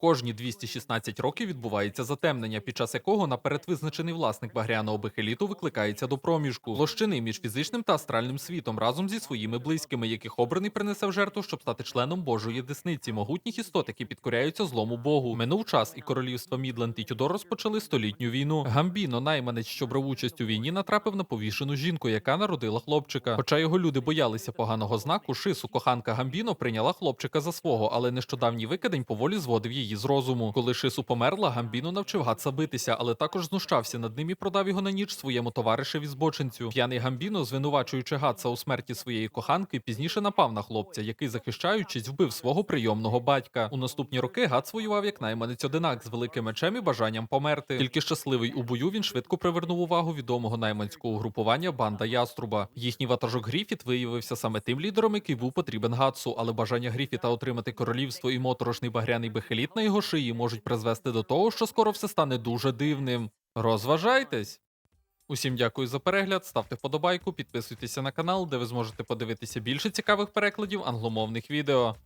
Кожні 216 років відбувається затемнення, під час якого на передвизначений власник багряного бехеліту викликається до проміжку площини між фізичним та астральним світом разом зі своїми близькими, яких обраний принесе в жертву, щоб стати членом Божої десниці, могутніх істот, які підкоряються злому Богу. Минув час, і королівства Мідленд і Тюдор розпочали столітню війну. Гамбіно, найманець, що брав участь у війні, натрапив на повішену жінку, яка народила хлопчика. Хоча його люди боялися поганого знаку, шису коханка Гамбіно прийняла хлопчика за свого, але нещодавній викидень поволі зводив її з розуму. Коли шису померла, Гамбіно навчив Гатса битися, але також знущався над ним і продав його на ніч своєму товаришеві збочинцю. П'яний Гамбіно, звинувачуючи Гатса у смерті своєї коханки, пізніше напав на хлопця, який, захищаючись, вбив свого прийомного батька. У наступні роки Гатс воював як найманець одинак з великим мечем і бажанням померти. Тільки щасливий у бою він швидко привернув увагу відомого найманського угрупування банда Яструба. Їхній ватажок Гріфіт виявився саме тим лідером, який був потрібен Гатсу, але бажання Гріфіта отримати королівство і моторошний багряний бехеліт на його шиї можуть призвести до того, що скоро все стане дуже дивним. Розважайтесь! Усім дякую за перегляд, ставте вподобайку, підписуйтеся на канал, де ви зможете подивитися більше цікавих перекладів англомовних відео.